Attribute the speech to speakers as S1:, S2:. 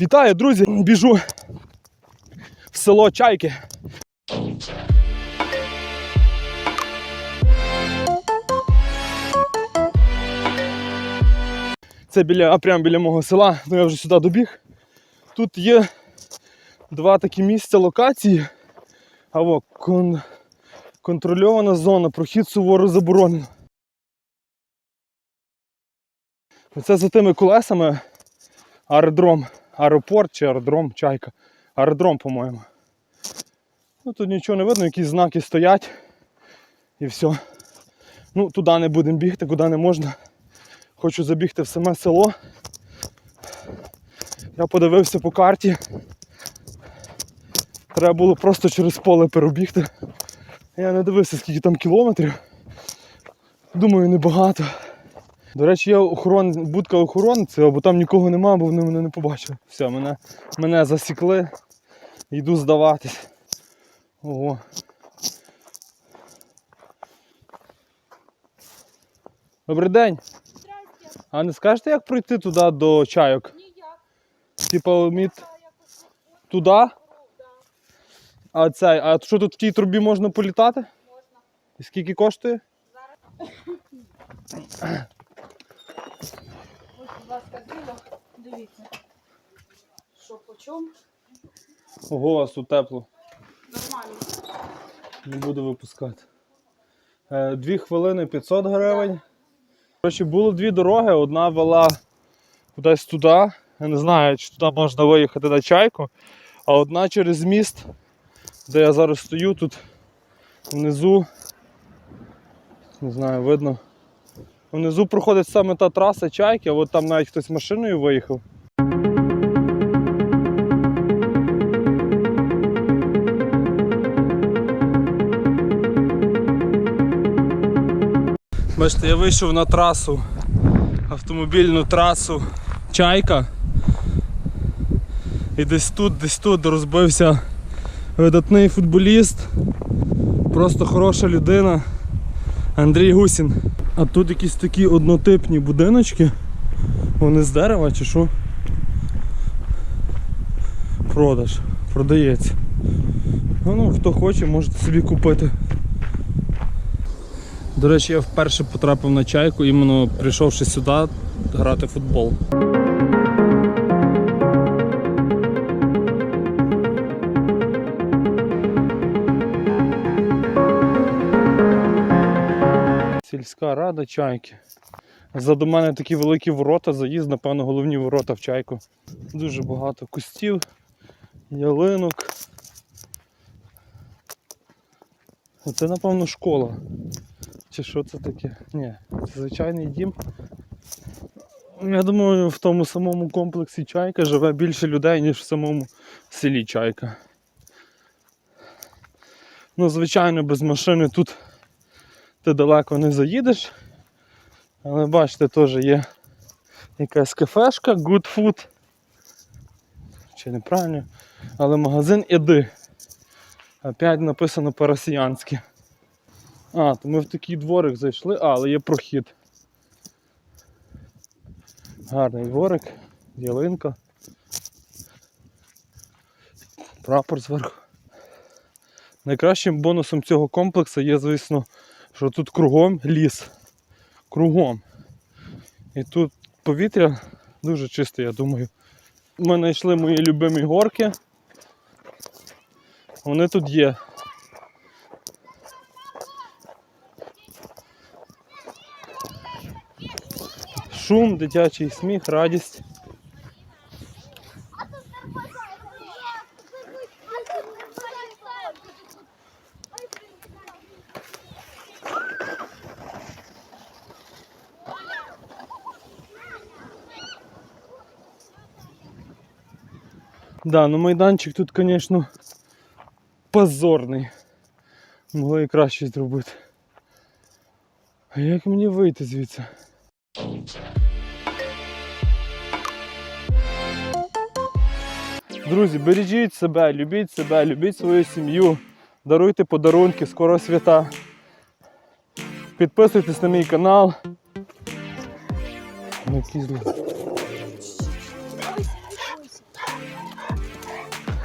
S1: Вітаю, друзі! Біжу в село Чайки. Це біля, а прямо біля мого села, ну я вже сюди добіг. Тут є два такі місця локації. А во, кон, контрольована зона, прохід суворо заборонено. Це за тими колесами аеродром, аеропорт чи аеродром, чайка. Аеродром, по-моєму. Ну тут нічого не видно, якісь знаки стоять і все. Ну, туди не будемо бігти, куди не можна. Хочу забігти в саме село. Я подивився по карті. Треба було просто через поле перебігти. Я не дивився, скільки там кілометрів. Думаю, небагато. До речі, є охорон... будка охоронця, бо там нікого нема, бо вони мене не побачили. Все, мене, мене засікли. Йду здаватись. Ого. Добрий день.
S2: Здрасте.
S1: А не скажете, як пройти туди до чайок?
S2: Ніяк.
S1: Типа мід туди? А цей, а що тут в тій трубі можна політати?
S2: можна.
S1: І скільки коштує?
S2: Будь ласка, діло. Дивіться. Що по чому?
S1: Тут тепло.
S2: Нормально.
S1: Не буду випускати. Е, Дві хвилини 500 гривень. Коротше, було дві дороги. Одна вела кудись туди. Я не знаю, чи туди можна виїхати на чайку. А одна через міст, де я зараз стою, тут внизу. Не знаю, видно. Внизу проходить саме та траса чайки, а от там навіть хтось машиною виїхав. Бачите, я вийшов на трасу, автомобільну трасу Чайка. І десь тут, десь тут розбився видатний футболіст, просто хороша людина Андрій Гусін. А тут якісь такі однотипні будиночки. Вони з дерева чи що? Продаж, продається. Ну, ну, хто хоче, можете собі купити. До речі, я вперше потрапив на чайку, іменно прийшовши сюди грати в футбол. Сільська рада чайки. Ззаду мене такі великі ворота, заїзд, напевно, головні ворота в чайку. Дуже багато кустів, ялинок. Це, напевно, школа. Чи що це таке? Ні, це звичайний дім. Я думаю, в тому самому комплексі Чайка живе більше людей, ніж в самому селі Чайка. Ну, звичайно, без машини тут ти далеко не заїдеш. Але бачите, теж є якась кафешка, good food. Чи неправильно, але магазин іди. Опять написано по-росіянськи. А, то ми в такий дворик зайшли, а, але є прохід. Гарний дворик, ялинка. Прапор зверху. Найкращим бонусом цього комплексу є, звісно, що тут кругом ліс. Кругом. І тут повітря дуже чисте, я думаю. Ми знайшли мої любимі горки. Вони тут є. Шум, дитячий сміх, радість. Да, ну майданчик тут, звісно, позорний. Могли і краще зробити. А як мені вийти звідси? Друзі, бережіть себе, любіть себе, любіть свою сім'ю, даруйте подарунки, скоро свята. Підписуйтесь на мій канал. Який злий.